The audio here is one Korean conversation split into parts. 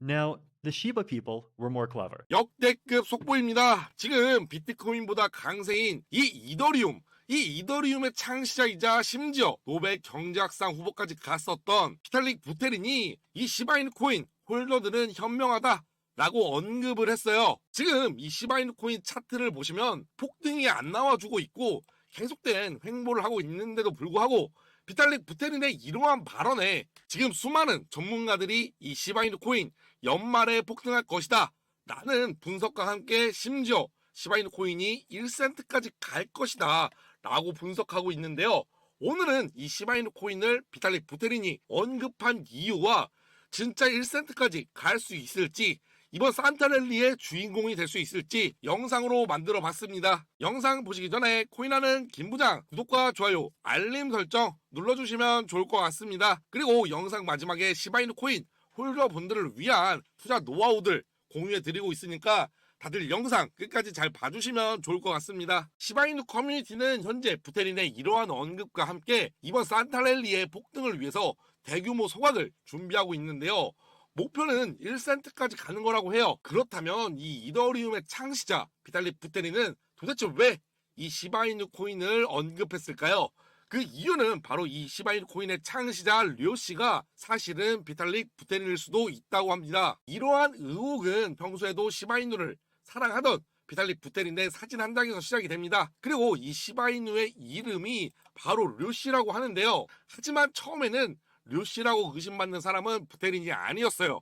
Now, the Shiba people were more clever. 역대급 속보입니다. 지금 비트코인보다 강세인 이 이더리움, 이 이더리움의 창시자이자 심지어 노벨 경제학상 후보까지 갔었던 피탈릭 부테린이 이 시바이누 코인 홀더들은 현명하다. 라고 언급을 했어요. 지금 이 시바이누 코인 차트를 보시면 폭등이 안 나와주고 있고 계속된 횡보를 하고 있는데도 불구하고 비탈릭 부테린의 이러한 발언에 지금 수많은 전문가들이 이 시바이누 코인 연말에 폭등할 것이다. 라는 분석과 함께 심지어 시바이누 코인이 1센트까지 갈 것이다. 라고 분석하고 있는데요. 오늘은 이 시바이누 코인을 비탈릭 부테린이 언급한 이유와 진짜 1센트까지 갈 수 있을지 이번 산타랠리의 주인공이 될 수 있을지 영상으로 만들어 봤습니다. 영상 보시기 전에 코인하는 김부장 구독과 좋아요, 알림 설정 눌러주시면 좋을 것 같습니다. 그리고 영상 마지막에 시바이누 코인 홀더분들을 위한 투자 노하우들 공유해 드리고 있으니까 다들 영상 끝까지 잘 봐주시면 좋을 것 같습니다. 시바이누 커뮤니티는 현재 부테린의 이러한 언급과 함께 이번 산타랠리의 폭등을 위해서 대규모 소각을 준비하고 있는데요. 목표는 1센트까지 가는 거라고 해요. 그렇다면 이 이더리움의 창시자 비탈릭 부테린은 도대체 왜 이 시바이누 코인을 언급했을까요? 그 이유는 바로 이 시바이누 코인의 창시자 료 씨가 사실은 비탈릭 부테린일 수도 있다고 합니다. 이러한 의혹은 평소에도 시바이누를 사랑하던 비탈릭 부테린의 사진 한 장에서 시작이 됩니다. 그리고 이 시바이누의 이름이 바로 료 씨라고 하는데요. 하지만 처음에는 료 씨라고 의심받는 사람은 부테린이 아니었어요.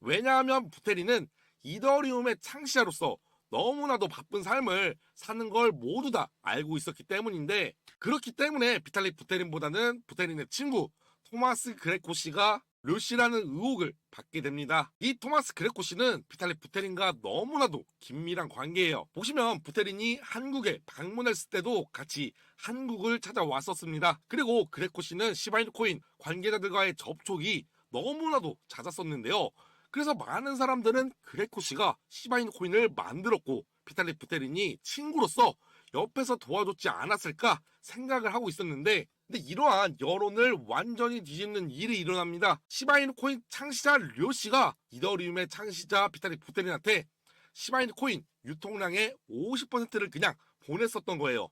왜냐하면 부테린은 이더리움의 창시자로서 너무나도 바쁜 삶을 사는 걸 모두 다 알고 있었기 때문인데 그렇기 때문에 비탈릭 부테린보다는 부테린의 친구 토마스 그레코 씨가 료씨라는 의혹을 받게 됩니다. 이 토마스 그레코 씨는 비탈릭 부테린과 너무나도 긴밀한 관계예요. 보시면 부테린이 한국에 방문했을 때도 같이 한국을 찾아왔었습니다. 그리고 그레코 씨는 시바이누 코인 관계자들과의 접촉이 너무나도 잦았었는데요. 그래서 많은 사람들은 그레코 씨가 시바이누 코인을 만들었고 비탈릭 부테린이 친구로서 옆에서 도와줬지 않았을까 생각을 하고 있었는데 근데 이러한 여론을 완전히 뒤집는 일이 일어납니다. 시바이누 코인 창시자 료 씨가 이더리움의 창시자 비탈릭 부테린한테 시바이누 코인 유통량의 50%를 그냥 보냈었던 거예요.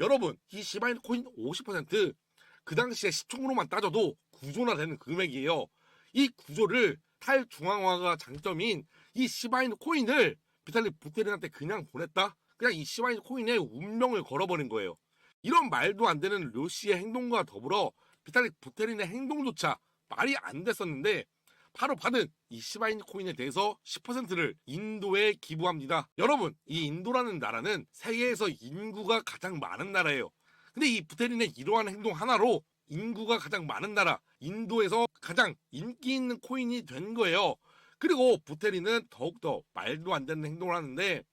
여러분, 이 시바이누 코인 50%그 당시에 시총으로만 따져도 구조나 되는 금액이에요. 이 구조를 탈중앙화가 장점인 이 시바이누 코인을 비탈릭 부테린한테 그냥 보냈다? 그냥 이 시바이누 코인의 운명을 걸어버린 거예요. 이런 말도 안 되는 료 씨의 행동과 더불어 비탈릭 부테린의 행동조차 말이 안 됐었는데 바로 받은 이 시바이누 코인에 대해서 10%를 인도에 기부합니다. 여러분, 이 인도라는 나라는 세계에서 인구가 가장 많은 나라예요. 근데 이 부테린의 이러한 행동 하나로 인구가 가장 많은 나라 인도에서 가장 인기 있는 코인이 된 거예요. 그리고 부테린은 더욱더 말도 안 되는 행동을 하는데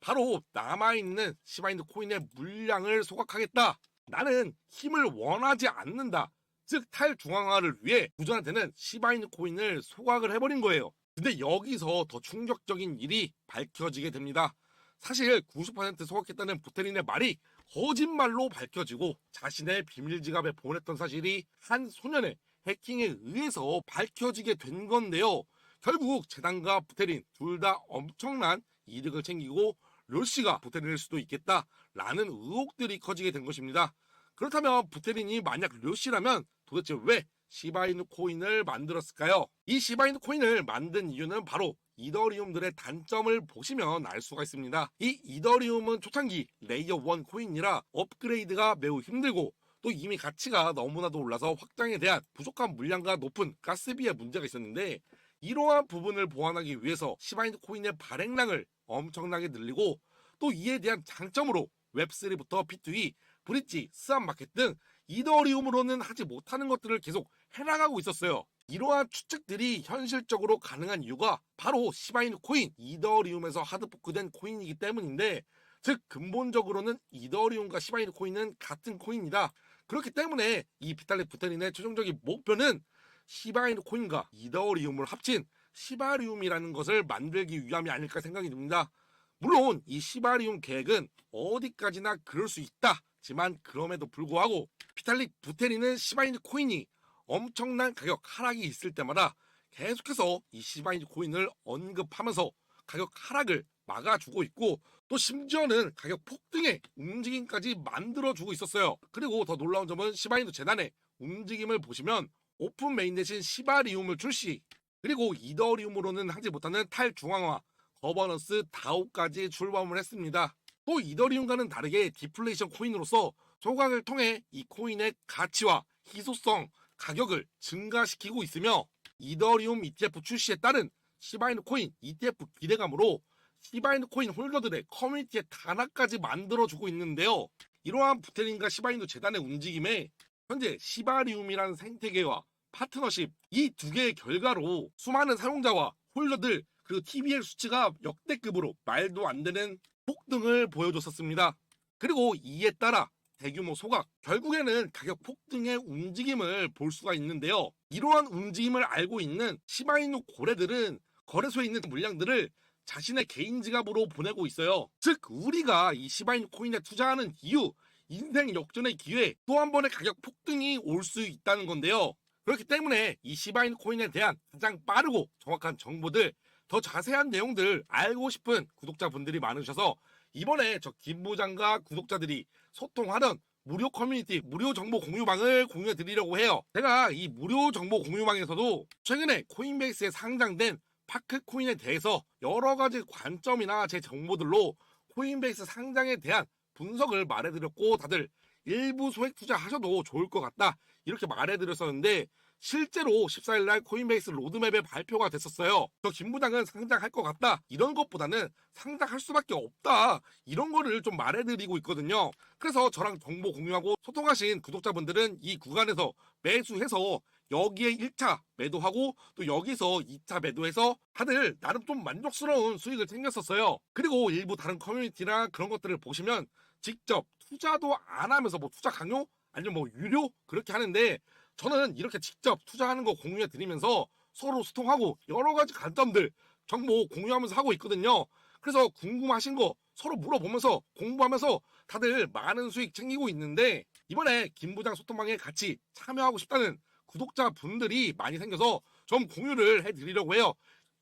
바로 남아있는 시바이누 코인의 물량을 소각하겠다. 나는 힘을 원하지 않는다. 즉 탈중앙화를 위해 부전한테는 시바이누 코인을 소각을 해버린 거예요. 근데 여기서 더 충격적인 일이 밝혀지게 됩니다. 사실 90% 소각했다는 부테린의 말이 거짓말로 밝혀지고 자신의 비밀 지갑에 보냈던 사실이 한 소년의 해킹에 의해서 밝혀지게 된 건데요. 결국 재단과 부테린 둘 다 엄청난 이득을 챙기고 료씨가 부테린일 수도 있겠다라는 의혹들이 커지게 된 것입니다. 그렇다면 부테린이 만약 료씨라면 도대체 왜 시바이누 코인을 만들었을까요? 이 시바이누 코인을 만든 이유는 바로 이더리움들의 단점을 보시면 알 수가 있습니다. 이 이더리움은 초창기 레이어 1 코인이라 업그레이드가 매우 힘들고 또 이미 가치가 너무나도 올라서 확장에 대한 부족한 물량과 높은 가스비의 문제가 있었는데 이러한 부분을 보완하기 위해서 시바이누 코인의 발행량을 엄청나게 늘리고 또 이에 대한 장점으로 웹3부터 P2E, 브릿지, 스암마켓 등 이더리움으로는 하지 못하는 것들을 계속 해나가고 있었어요. 이러한 추측들이 현실적으로 가능한 이유가 바로 시바이누 코인, 이더리움에서 하드포크된 코인이기 때문인데 즉 근본적으로는 이더리움과 시바이누 코인은 같은 코인이다. 그렇기 때문에 이 비탈릭 부테린의 최종적인 목표는 시바이누 코인과 이더리움을 합친 시바리움이라는 것을 만들기 위함이 아닐까 생각이 듭니다. 물론 이 시바리움 계획은 어디까지나 그럴 수 있다지만 그럼에도 불구하고 비탈릭 부테린은 시바이누 코인이 엄청난 가격 하락이 있을 때마다 계속해서 이 시바이누 코인을 언급하면서 가격 하락을 막아주고 있고 또 심지어는 가격 폭등의 움직임까지 만들어주고 있었어요. 그리고 더 놀라운 점은 시바이누 재단의 움직임을 보시면 오픈 메인 대신 시바리움을 출시 그리고 이더리움으로는 하지 못하는 탈중앙화 거버넌스 다오까지 출범을 했습니다. 또 이더리움과는 다르게 디플레이션 코인으로서 소각을 통해 이 코인의 가치와 희소성, 가격을 증가시키고 있으며 이더리움 ETF 출시에 따른 시바이누 코인 ETF 기대감으로 시바이누 코인 홀더들의 커뮤니티의 단합까지 만들어주고 있는데요. 이러한 부테린과 시바이누 재단의 움직임에 현재 시바리움이라는 생태계와 파트너십 이 두 개의 결과로 수많은 사용자와 홀더들 그리고 TBL 수치가 역대급으로 말도 안 되는 폭등을 보여줬었습니다. 그리고 이에 따라 대규모 소각 결국에는 가격 폭등의 움직임을 볼 수가 있는데요. 이러한 움직임을 알고 있는 시바이누 고래들은 거래소에 있는 물량들을 자신의 개인 지갑으로 보내고 있어요. 즉 우리가 이 시바이누 코인에 투자하는 이유 인생 역전의 기회 또 한 번의 가격 폭등이 올 수 있다는 건데요. 그렇기 때문에 이 시바이누 코인에 대한 가장 빠르고 정확한 정보들 더 자세한 내용들 알고 싶은 구독자분들이 많으셔서 이번에 저 김 부장과 구독자들이 소통하던 무료 커뮤니티 무료 정보 공유방을 공유해 드리려고 해요. 제가 이 무료 정보 공유방에서도 최근에 코인베이스에 상장된 파크 코인에 대해서 여러 가지 관점이나 제 정보들로 코인베이스 상장에 대한 분석을 말해드렸고 다들 일부 소액 투자하셔도 좋을 것 같다 이렇게 말해드렸었는데 실제로 14일날 코인베이스 로드맵의 발표가 됐었어요. 저 김부장은 상장할 것 같다. 이런 것보다는 상장할 수밖에 없다. 이런 거를 좀 말해드리고 있거든요. 그래서 저랑 정보 공유하고 소통하신 구독자분들은 이 구간에서 매수해서 여기에 1차 매도하고 또 여기서 2차 매도해서 다들 나름 좀 만족스러운 수익을 챙겼었어요. 그리고 일부 다른 커뮤니티나 그런 것들을 보시면 직접 투자도 안 하면서 뭐 투자 강요 아니면 뭐 유료 그렇게 하는데 저는 이렇게 직접 투자하는 거 공유해 드리면서 서로 소통하고 여러 가지 관점들 정보 공유하면서 하고 있거든요. 그래서 궁금하신 거 서로 물어보면서 공부하면서 다들 많은 수익 챙기고 있는데 이번에 김 부장 소통방에 같이 참여하고 싶다는 구독자 분들이 많이 생겨서 좀 공유를 해드리려고 해요.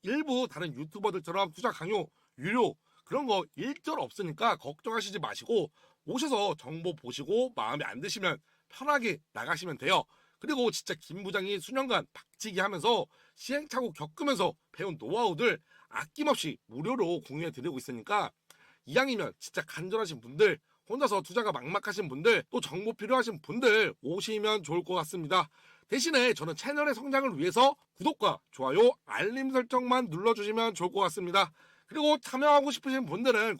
일부 다른 유튜버들처럼 투자 강요, 유료 그런 거 일절 없으니까 걱정하시지 마시고 오셔서 정보 보시고 마음에 안 드시면 편하게 나가시면 돼요. 그리고 진짜 김 부장이 수년간 박치기 하면서 시행착오 겪으면서 배운 노하우들 아낌없이 무료로 공유해 드리고 있으니까 이왕이면 진짜 간절하신 분들 혼자서 투자가 막막하신 분들 또 정보 필요하신 분들 오시면 좋을 것 같습니다. 대신에 저는 채널의 성장을 위해서 구독과 좋아요, 알림 설정만 눌러주시면 좋을 것 같습니다. 그리고 참여하고 싶으신 분들은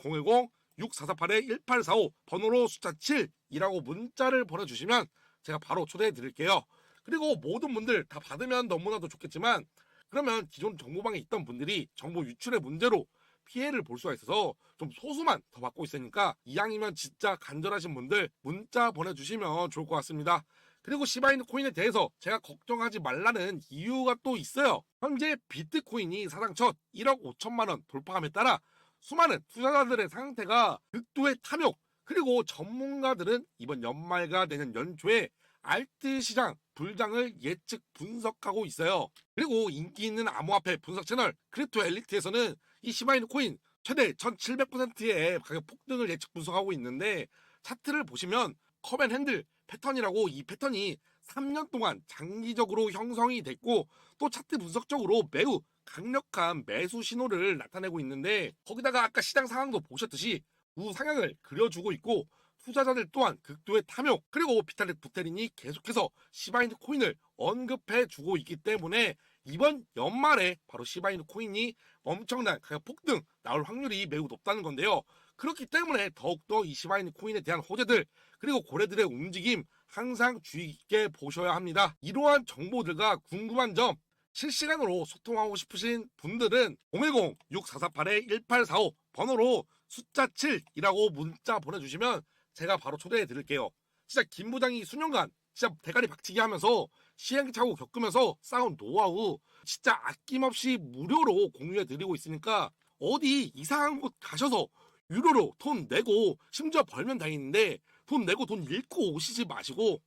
010-6448-1845 번호로 숫자 7이라고 문자를 보내주시면 제가 바로 초대해 드릴게요. 그리고 모든 분들 다 받으면 너무나도 좋겠지만 그러면 기존 정보방에 있던 분들이 정보 유출의 문제로 피해를 볼 수가 있어서 좀 소수만 더 받고 있으니까 이왕이면 진짜 간절하신 분들 문자 보내주시면 좋을 것 같습니다. 그리고 시바이누 코인에 대해서 제가 걱정하지 말라는 이유가 또 있어요. 현재 비트코인이 사상 첫 1억 5천만 원 돌파함에 따라 수많은 투자자들의 상태가 극도의 탐욕 그리고 전문가들은 이번 연말과 내년 연초에 알트 시장 불장을 예측 분석하고 있어요. 그리고 인기 있는 암호화폐 분석 채널 크립토 엘리트에서는 이 시바이누 코인 최대 1700%의 가격 폭등을 예측 분석하고 있는데 차트를 보시면 컵앤 핸들 패턴이라고 이 패턴이 3년 동안 장기적으로 형성이 됐고 또 차트 분석적으로 매우 강력한 매수 신호를 나타내고 있는데 거기다가 아까 시장 상황도 보셨듯이 우상향을 그려주고 있고 투자자들 또한 극도의 탐욕 그리고 비탈릭 부테린이 계속해서 시바이누 코인을 언급해 주고 있기 때문에 이번 연말에 바로 시바이누 코인이 엄청난 가격 폭등 나올 확률이 매우 높다는 건데요. 그렇기 때문에 더욱더 이 시바이누 코인에 대한 호재들 그리고 고래들의 움직임 항상 주의 깊게 보셔야 합니다. 이러한 정보들과 궁금한 점 실시간으로 소통하고 싶으신 분들은 010-6448-1845 번호로 숫자 7이라고 문자 보내주시면 제가 바로 초대해 드릴게요. 진짜 김 부장이 수년간 진짜 대가리 박치기 하면서 시행착오 겪으면서 쌓은 노하우 진짜 아낌없이 무료로 공유해 드리고 있으니까 어디 이상한 곳 가셔서 유료로 돈 내고 심지어 벌면 다행인데 돈 내고 돈 잃고 오시지 마시고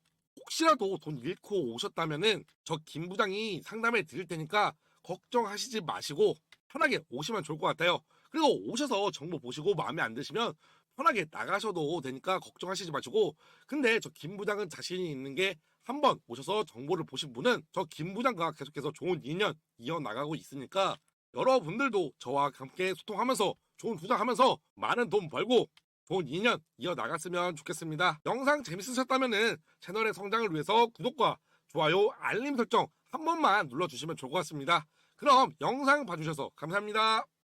혹시라도 돈 잃고 오셨다면은 저 김 부장이 상담해 드릴 테니까 걱정하시지 마시고 편하게 오시면 좋을 것 같아요. 그리고 오셔서 정보 보시고 마음에 안 드시면 편하게 나가셔도 되니까 걱정하시지 마시고 근데 저 김 부장은 자신이 있는 게 한 번 오셔서 정보를 보신 분은 저 김 부장과 계속해서 좋은 인연 이어나가고 있으니까 여러분들도 저와 함께 소통하면서 좋은 투자하면서 많은 돈 벌고 좋은 인연 이어나갔으면 좋겠습니다. 영상 재밌으셨다면 채널의 성장을 위해서 구독과 좋아요, 알림 설정 한 번만 눌러주시면 좋을 것 같습니다. 그럼 영상 봐주셔서 감사합니다.